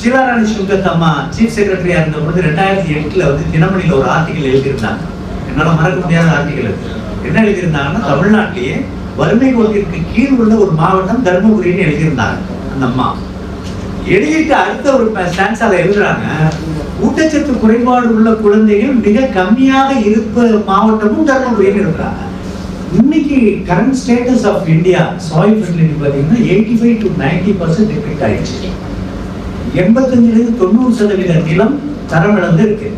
Sivarani சுங்கத்தம்மா chief செக்ரட்டரியா இருந்த பொழுது ரெண்டாயிரத்தி எட்டுல வந்து தினமணியில ஒரு ஆர்டிக்கல் எழுதியிருந்தாங்க. என்னால மறக்க முடியாத ஆர்டிக்கல் என்ன எழுதியிருந்தாங்கன்னா தமிழ்நாட்டிலேயே வறுமை கோட்டிற்கு கீழ் உள்ள ஒரு மாவட்டம் தருமபுரின்னு எழுதியிருந்தாங்க அந்த அம்மா. எழுதிட்டு அடுத்த ஒரு ஸ்டான்ஸால எழுதுறாங்க ஊட்டச்சத்து குறைபாடு உள்ள குழந்தைகள் மிக கம்மியாக இருப்ப மாவட்டமும் தருமபுரின்னு இருக்கிறாங்க இன்னைக்கு current status of India soil fertility பார்த்தீங்கன்னா eighty five to ninety percent effect ஆயிடுச்சு. எண்பத்தஞ்சிலிருந்து தொண்ணூறு சதவீத நிலம் தரமிழந்து இருக்கு.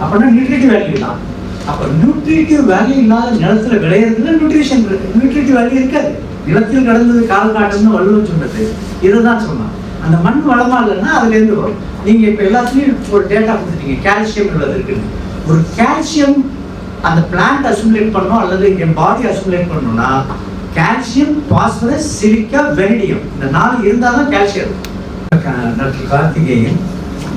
அப்படின்னா நியூட்ரிட்டிவ் வேல்யூ தான். அப்ப நியூட்ரிட்டிவ் வேல்யூ இல்லாத நிலத்துல விளையிறதுல நியூட்ரிஷன் இருக்கு. நியூட்ரிட்டிவ் வேல்யூ இருக்காது. நிலத்தில் கடந்தது கால் காட்டுன்னு வள்ளுவன் சொன்னது. இதை தான் சொன்னான் அந்த மண் வளமா இல்லைன்னா அதுலேருந்து வரும். நீங்க இப்ப எல்லாத்துலயும் ஒரு டேட்டா கொடுத்துட்டீங்க. கால்சியம் உள்ளது இருக்குன்னு. ஒரு கால்சியம் அந்த பிளான்ட் அசிமுலேட் பண்ணோம் அல்லது என் பாடி அசிமுலேட் பண்ணணும்னா கால்சியம் பாஸ்பரஸ் சிலிக்கா வெனிடியம் இந்த நாலு இருந்தால் தான் கால்சியம் டாக்டர் கார்த்திகேயன்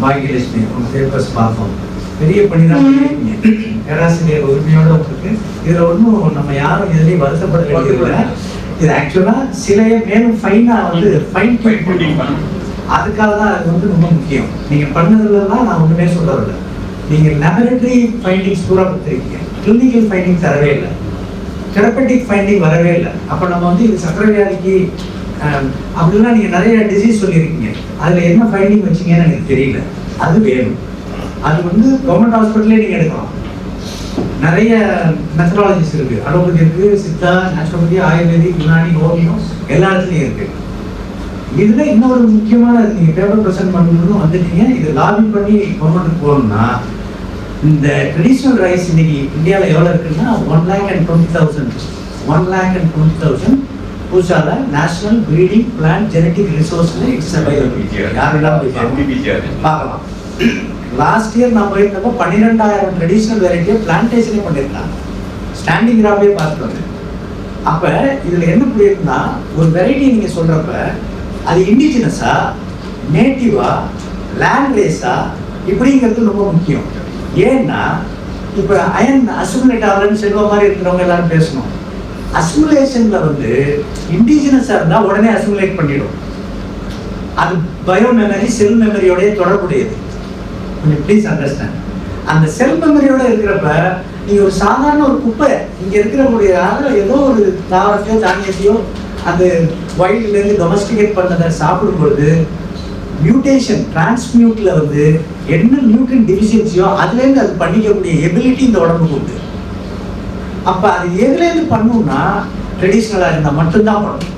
பாகியலட்சுமி உங்க பேப்பர்ஸ் பார்த்தோம் பெரிய பணி தான் பண்ணிருக்கீங்க. பேராசிரியர் உரிமையோட உங்களுக்கு இதுல ஒன்றும் நம்ம யாரும் எதுலையும் வருத்தப்பட வேண்டியதில்லை. இது ஆக்சுவலா சிலையை மேலும் ஃபைனா வந்து ஃபைன் பண்ணணும். அதுக்காக தான் அது வந்து ரொம்ப முக்கியம். நீங்க பண்ணதுலாம் நான் ஒண்ணுமே சொல்ல வரல. நீங்க லெபரட்டரி ஃபைண்டிங்ஸ் பூரா கொடுத்துருக்கீங்க. கிளினிக்கல் ஃபைண்டிங் தரவே இல்லை. தெரப்பட்டிக் ஃபைண்டிங் வரவே இல்லை. அப்போ நம்ம வந்து இது சக்கரை வியாதிக்கு அப்படிலாம் நீங்கள் நிறைய டிசீஸ் சொல்லியிருக்கீங்க. அதில் என்ன ஃபைண்டிங் வச்சீங்கன்னு எனக்கு தெரியல. அது வேணும். அது வந்து கவர்மெண்ட் ஹாஸ்பிட்டலே நீங்கள் எடுக்கலாம். நிறைய மெத்தடாலஜிஸ் இருக்கு. அலோபதி இருக்கு Siddha naturopathy Ayurvedic Unani homeo எல்லா இடத்துலையும் இருக்கு. இதுல இன்னொரு முக்கியமான நீங்க பேப்பர் ப்ரெசென்ட் பண்ணணும்னு வந்துட்டீங்க. இது லாபி பண்ணி கவர்மெண்ட்டுக்கு போகணும்னா இந்த ட்ரெடிஷ்னல் ரைஸ் இன்னைக்கு இந்தியாவில் எவ்வளோ இருக்குன்னா one lakh and twenty thousand one lakh and twenty thousand பூசால national breeding plant genetic ரிசோர்ஸ்ல இட்ஸ் பார்க்கலாம். லாஸ்ட் இயர் நான் போயிருந்தப்போ பன்னிரெண்டாயிரம் ட்ரெடிஷ்னல் வெரைட்டியை பிளான்டேஷனே பண்ணியிருக்காங்க ஸ்டாண்டிங் கிராஃபே பார்த்துட்டு வந்தேன் அப்போ இதில் என்ன புரியுதுன்னா ஒரு வெரைட்டி நீங்கள் சொல்கிறப்ப அது இண்டிஜினஸா நேட்டிவா லேண்ட் ரேஸா இப்படிங்கிறது ரொம்ப முக்கியம். ஏன்னா இப்போ அயன் அசிமுலேட் ஆகலன்னு செல்வ மாதிரி இருக்கிறவங்க எல்லாரும் பேசணும். அசிமுலேஷன்ல வந்து இண்டிஜினஸா இருந்தால் உடனே அசிமுலேட் பண்ணிடும். அது பயோ மெமரி செல் மெமரியோடய தொடர்புடையது. கொஞ்சம் ப்ளீஸ் அண்டர்ஸ்டாண்ட் அந்த செல் மெமரியோட இருக்கிறப்ப நீங்க ஒரு சாதாரண ஒரு குப்பை இங்க இருக்கிறக்கூடிய யாரும் ஏதோ ஒரு தாவரத்தையோ தானியத்தையோ அந்த வைல்ட்ல இருந்து டொமஸ்டிகேட் பண்ணதை சாப்பிடும் பொழுது மியூட்டேஷன் டிரான்ஸ்மியூட்ல வந்து என்ன நியூட்ரன் டிஃபிஷியன்சியோ அதுலேருந்து அது பண்ணிக்கக்கூடிய எபிலிட்டி இந்த உடம்புக்கு உண்டு. அப்ப அது எதுலேருந்து பண்ணும்னா ட்ரெடிஷ்னலாக இருந்தால் மட்டும்தான் பண்ணும்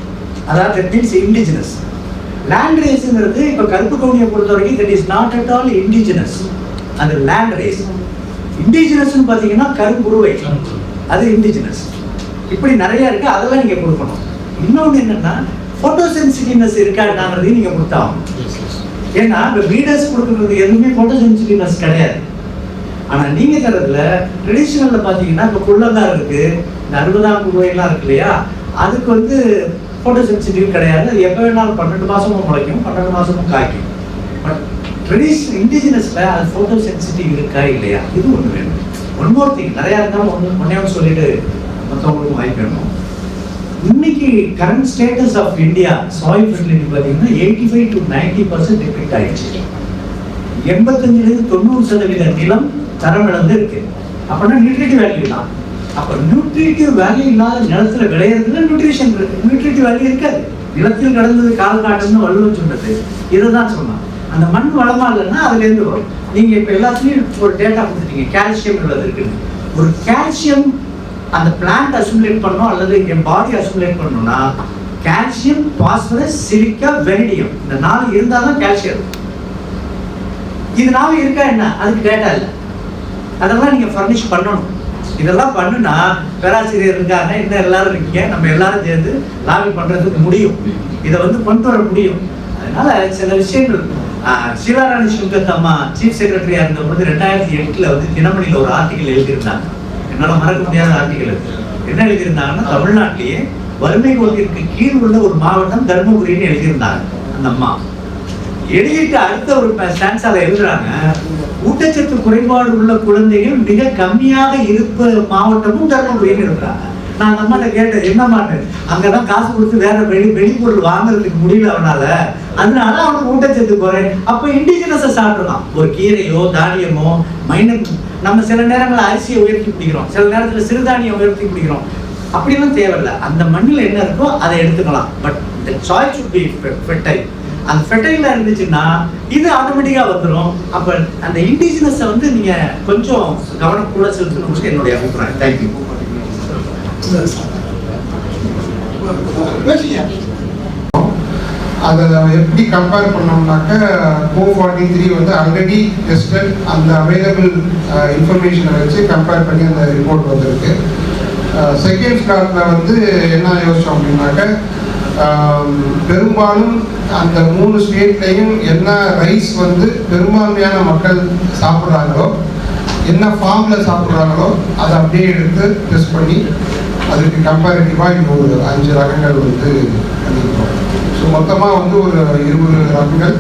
அதாவது தட் மீன்ஸ் இண்டிஜினஸ் லேண்ட் ரேஸுங்கிறது இப்போ கருப்பு கவுனியை பொறுத்த வரைக்கும் that is not at all indigenous அது லேண்ட் ரேஸ் இண்டிஜினஸ்னு பார்த்தீங்கன்னா கரும்புருவை. அது இண்டிஜினஸ் இப்படி நிறைய இருக்கு அதெல்லாம் நீங்க கொடுக்கணும். இன்னொன்று என்னன்னா ஃபோட்டோ சென்சிட்டிவ்னஸ் இருக்காங்கிறதையும் நீங்க கொடுத்தாகணும். ஏன்னா இப்போ ரீடர்ஸ் கொடுக்குறது எதுவுமே ஃபோட்டோ சென்சிட்டிவ்னஸ் கிடையாது. ஆனால் நீங்கள் தரதுல ட்ரெடிஷ்னலில் பார்த்தீங்கன்னா இப்போ குள்ளங்கார் இருக்குது இந்த அறுபதாம் குருவையெல்லாம் இருக்கு இல்லையா? அதுக்கு வந்து ஃபோட்டோ சென்சிட்டிவ் கிடையாது. அது எப்போ வேணாலும் பன்னெண்டு மாதமும் முளைக்கும் பன்னெண்டு மாதமும் காய்க்கும். பட் ட்ரெடிஷ்னல் இண்டிஜினஸில் அது ஃபோட்டோ சென்சிட்டிவ் இருக்கா இல்லையா? இது ஒன்று வேணும். ஒன்மோர் திங் நிறையா இருந்தாலும் ஒன்று ஒன்னே ஒன்று சொல்லிட்டு மற்றவங்களுக்கும் வாய்ப்பு வேணும் இன்னைக்கு current status of India soil fertility பார்த்தீங்கன்னா eighty five to ninety percent effect ஆயிடுச்சு. எண்பத்தஞ்சிலிருந்து தொண்ணூறு சதவீத நிலம் தரம் இழந்து இருக்கு. அப்படின்னா நியூட்ரிட்டிவ் வேல்யூ தான் அப்போ நியூட்ரிட்டிவ் வேல்யூ இல்லாத நிலத்துல விளையிறதுல நியூட்ரிஷன் இருக்கு. நியூட்ரிட்டிவ் வேல்யூ இருக்காது. நிலத்தில் கடந்தது கால் காட்டுன்னு வள்ளுவன் சொன்னது இதை தான் சொன்னான் அந்த மண் வளமா இல்லைன்னா அதுல இருந்து வரும். நீங்க இப்ப எல்லாத்துலயும் ஒரு டேட்டா கொடுத்துட்டீங்க. கால்சியம் உள்ளது இருக்குன்னு ஒரு கால்சியம் அந்த பிளான்ட் அசிமுலேட் பண்ணோம் அல்லது என் பாடி அசிமுலேட் பண்ணோம்னா கால்சியம் பாஸ்பரஸ் சிலிக்கா வெரிடியம் இந்த நாலு இருந்தால் தான் கால்சியம் இதனால இருக்கா என்ன? அதுக்கு டேட்டா இல்லை. அதெல்லாம் நீங்க ஃபர்னிஷ் பண்ணணும். இதெல்லாம் பண்ணுனா பேராசிரியர் இருக்காங்க இன்னும் எல்லாரும் இருக்கீங்க நம்ம எல்லாரும் சேர்ந்து லாபி பண்றதுக்கு முடியும். இதை வந்து கொண்டு வர முடியும். அதனால சில விஷயங்கள் ஆஹ், சுங்கத் அம்மா சீஃப் செக்ரட்டரியா இருந்த பொழுது ரெண்டாயிரத்தி எட்டுல வந்து தினமணியில ஒரு ஆர்டிக்கல் எழுதியிருந்தாங்க. என்னால் மறக்க முடியாத ஆர்டிகல் என்ன எழுதியிருந்தாங்கன்னா தமிழ்நாட்டிலேயே வறுமை கோட்டிற்கு கீழ் உள்ள ஒரு மாவட்டம் தருமபுரின்னு எழுதியிருந்தாங்க அந்த அம்மா. எழுதிட்டு அடுத்த ஒரு ஸ்டான்ஸால எழுதுறாங்க ஊட்டச்சத்து குறைபாடு உள்ள குழந்தைகள் மிக கம்மியாக இருப்ப மாவட்டமும் தருமபுரின்னு இருக்கிறாங்க நான் அந்த அம்மாட்ட கேட்டேன் என்னம்மாட்டேன் அங்கே தான் காசு கொடுத்து வேற வெளி வெளிப்பொருள் வாங்குறதுக்கு முடியல அவனால. அதனால அவனுக்கு ஊட்டச்சத்து குறை அப்ப இண்டிஜினஸை சாப்பிடலாம். ஒரு கீரையோ தானியமோ மைனஸ் நம்ம சில நேரங்களில் அரிசியை உயர்த்தி பிடிக்கிறோம் சில நேரத்துல சிறுதானியம் உயர்த்தி பிடிக்கிறோம் அப்படிலாம் தேவையில்லை. அந்த மண்ணில் என்ன இருக்கோ அதை எடுத்துக்கலாம். But the choice should be fertile. அந்த ஃபெர்டைலாக இருந்துச்சுன்னா இது ஆட்டோமேட்டிக்காக வந்துடும் அப்போ அந்த இண்டிஜினஸை வந்து நீங்கள் கொஞ்சம் கவனம் கூட செலுத்தணும்னு என்னுடைய அபிப்பிராயம். தேங்க்யூ அதை எப்படி கம்பேர் பண்ணோம்னாக்க கோ ஃபார்ட்டி த்ரீ வந்து ஆல்ரெடி டெஸ்டட் அந்த uh, அவைலபிள் இன்ஃபர்மேஷனை வச்சு கம்பேர் பண்ணி அந்த ரிப்போர்ட் வந்திருக்கு. Uh, செகண்ட் ஸ்டார்டில் வந்து என்ன யோசிச்சோம் அப்படின்னாக்க um, பெரும்பாலும் அந்த மூணு ஸ்டேட்லையும் என்ன ரைஸ் வந்து பெரும்பான்மையான மக்கள் சாப்பிட்றாங்களோ என்ன ஃபார்மில் சாப்பிட்றாங்களோ அதை அப்படியே எடுத்து டெஸ்ட் பண்ணி அதுக்கு கம்பேரிட்டிவாக இன்னும் ஒரு அஞ்சு ரகங்கள் வந்து பண்ணியிருக்கோம். ஸோ மொத்தமாக வந்து ஒரு இருபது ரகங்கள்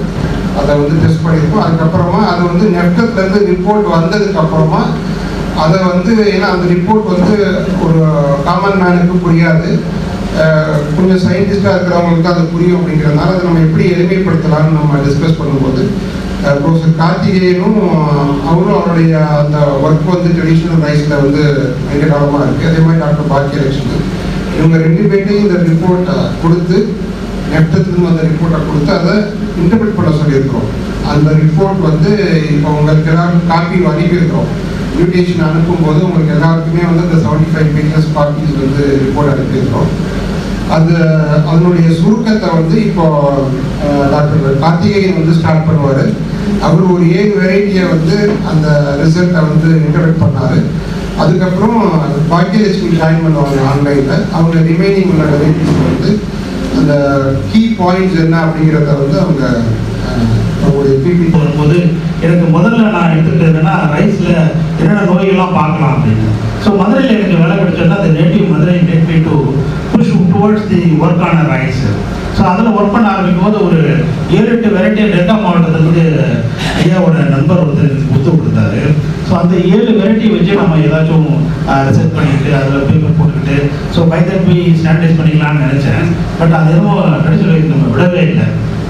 அதை வந்து டெஸ்ட் பண்ணியிருக்கோம். அதுக்கப்புறமா அது வந்து நெஃப்டத்துலேருந்து ரிப்போர்ட் வந்ததுக்கப்புறமா அதை வந்து ஏன்னா அந்த ரிப்போர்ட் வந்து ஒரு காமன் மேனுக்கு புரியாது. கொஞ்சம் சயின்டிஸ்டாக இருக்கிறவங்களுக்கு அது புரியும் அப்படிங்கிறதுனால அதை நம்ம எப்படி எளிமைப்படுத்தலாம்னு நம்ம டிஸ்கஸ் பண்ணும்போது ப்ரொஃபஸர் கார்த்திகேயனும் அவரும் அவருடைய அந்த ஒர்க் வந்து ட்ரெடிஷ்னல் ரைஸில் வந்து மிக காலமாக இருக்குது அதே மாதிரி டாக்டர் பாக்கியலட்சுமி. இவங்க ரெண்டு பேர்ட்டையும் இந்த ரிப்போர்ட்டை கொடுத்து நெப்டத்துலேருந்து அந்த ரிப்போர்ட்டை கொடுத்து அதை இன்டர்பிரட் பண்ண சொல்லியிருக்கிறோம். அந்த ரிப்போர்ட் வந்து இப்போ உங்களுக்கு எல்லாரும் காப்பி அனுப்பியிருக்கிறோம். இன்விடேஷன் அனுப்பும்போது உங்களுக்கு எல்லாருக்குமே வந்து அந்த செவன்டி ஃபைவ் பேஜஸ் காப்பீஸ் வந்து ரிப்போர்ட் அனுப்பியிருக்கிறோம். அது அதனுடைய சுருக்கத்தை வந்து இப்போ டாக்டர் கார்த்திகேயன் வந்து ஸ்டார்ட் பண்ணுவார். அவர் ஒரு ஏழு வெரைட்டியை வந்து அந்த ரிசல்ட்டை வந்து இன்டர்வெட் பண்ணார். அதுக்கப்புறம் பாக்கியலட்சுமி ஜாயின் பண்ணுவாங்க ஆன்லைனில் அவங்க ரிமைனிங் உள்ள வெரைட்டிஸ் வந்து அந்த கீ பாயிண்ட்ஸ் என்ன அப்படிங்கிறத வந்து அவங்க அவங்களுடைய பிபி போடும்போது எனக்கு முதல்ல நான் எடுத்துகிட்டே என்னன்னா ரைஸில் என்னென்ன நோய்கள்லாம் பார்க்கலாம் அப்படின்னு. ஸோ மதுரையில் எனக்கு வேலை கிடைச்சதுன்னா அந்த native Madurai native me to towards the work ஆன ரைஸ் ஸோ அதில் ஒர்க் பண்ண ஆரம்பிக்கும் போது ஒரு ஏழு எட்டு வெரைட்டி டெல்டா மாவட்டத்துக்கு ஐயாவோட நண்பர் ஒருத்தர் ஒத்து கொடுத்தாரு. ஸோ அந்த ஏழு வெரைட்டி வச்சு நம்ம ஏதாச்சும் ரிசர்ச் பண்ணிக்கிட்டு அதில் பேப்பர் போட்டுக்கிட்டு ஸோ பை போய் பி ஸ்டாண்டர்டைஸ் பண்ணிக்கலாம்னு நினச்சேன். பட் அது என்னமோ கடைசியில் நம்ம விடவே இல்லை.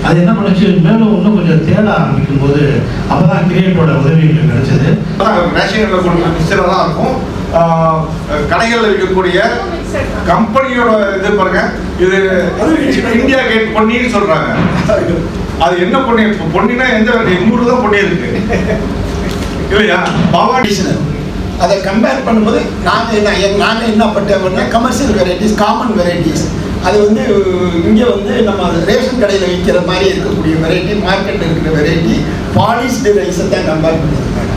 அது என்ன பண்ணுச்சு? மேலும் இன்னும் கொஞ்சம் தேட ஆரம்பிக்கும் போது அப்பதான் கிரியேட்டோட உதவி எங்களுக்கு கிடைச்சது ரேஷன்ல தான் இருக்கும். கடைகள்ல விற்கக்கூடிய கம்பெனியோட இது பாருங்க இது இந்தியா கேட் பொன்னின்னு சொல்றாங்க. அது என்ன பொன்னி? இப்போ பொன்னினா எந்த எங்க ஊர்ல தான் பொன்னி இருக்கு. இல்லையா? பவானி அடிஷனல் அதை கம்பேர் பண்ணும்போது நாங்கள் என்ன நாங்கள் என்ன பட்டோம்னா கமர்ஷியல் வெரைட்டிஸ் காமன் வெரைட்டிஸ் அது வந்து இங்கே வந்து நம்ம ரேஷன் கடையில் விற்கிற மாதிரி இருக்கக்கூடிய வெரைட்டி மார்க்கெட்டில் இருக்கிற வெரைட்டி பாலிஷ்டு ரைஸை தான் கம்பேர் பண்ணியிருக்காங்க.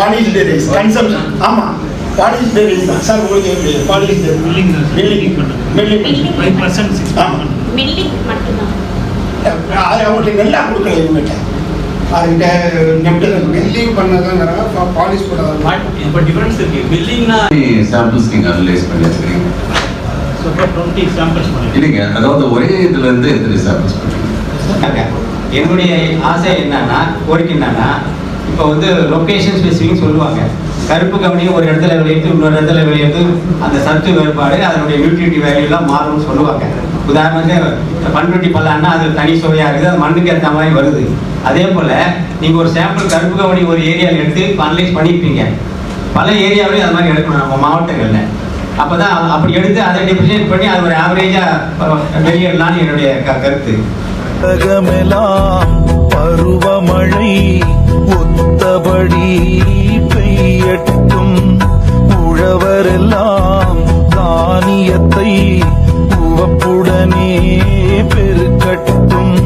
பாலிஷ்டு ரைஸ் கன்சம்ஷன் ஆமாம் பாலிஷ்டு ரைஸ் தான் சார் உங்களுக்கு எப்படி பாலிஷ்டு Milling தான். மில்லிங் மில்லிங் ஃபைவ் பர்சன்ட் ஆமாம் மில்லிங் மட்டும்தான். அது அவங்களுக்கு நல்லா கொடுக்கல இவங்ககிட்ட அதுகிட்ட நெப்டில் மில்லிங் பண்ணதாங்கிறாங்க பாலிஷ் பண்ணதான் இப்போ டிஃபரன்ஸ் இருக்கு. பில்லிங்னா சாம்பிள்ஸ் நீங்க அனலைஸ் பண்ணி வச்சுக்கிறீங்க ஸோ டுவெண்ட்டி சாம்பிள்ஸ் பண்ணி இல்லைங்க அதாவது ஒரே இதுல இருந்து எத்தனை சாம்பிள்ஸ் பண்ணுறீங்க? என்னுடைய ஆசை என்னன்னா கோரிக்கை என்னன்னா இப்போ வந்து லொக்கேஷன் ஸ்பெசிஃபிக் சொல்லுவாங்க. கருப்பு கவனியை ஒரு இடத்துல விளையுது இன்னொரு இடத்துல விளையுது அந்த சத்து வேறுபாடு அதனுடைய நியூட்ரிட்டி வேல்யூலாம் மாறும்னு சொல்லுவாங்க. உதாரணத்துக்கு பண்ருட்டி பல்லான்னா அது தனி சுவையாக இருக்குது அது மண்ணுக்கு ஏற்ற மாதிரி வருது. அதே போல் நீங்கள் ஒரு சாம்பிள் கருப்பு கவனி ஒரு ஏரியாவில் எடுத்து அனலைஸ் பண்ணியிருப்பீங்க பல ஏரியாவிலையும் அது மாதிரி எடுக்கணும் நம்ம மாவட்டங்களில். அப்போ தான் அப்படி எடுத்து அதை டிஃபரன்ஷியேட் பண்ணி அது ஒரு ஆவரேஜாக வெளியிடலான்னு என்னுடைய க- கருத்து. பருவமழை ஒத்தபடி பெய்யட்டும். உழவரெல்லாம் தானியத்தை உவப்புடனே பெருக்கட்டும்.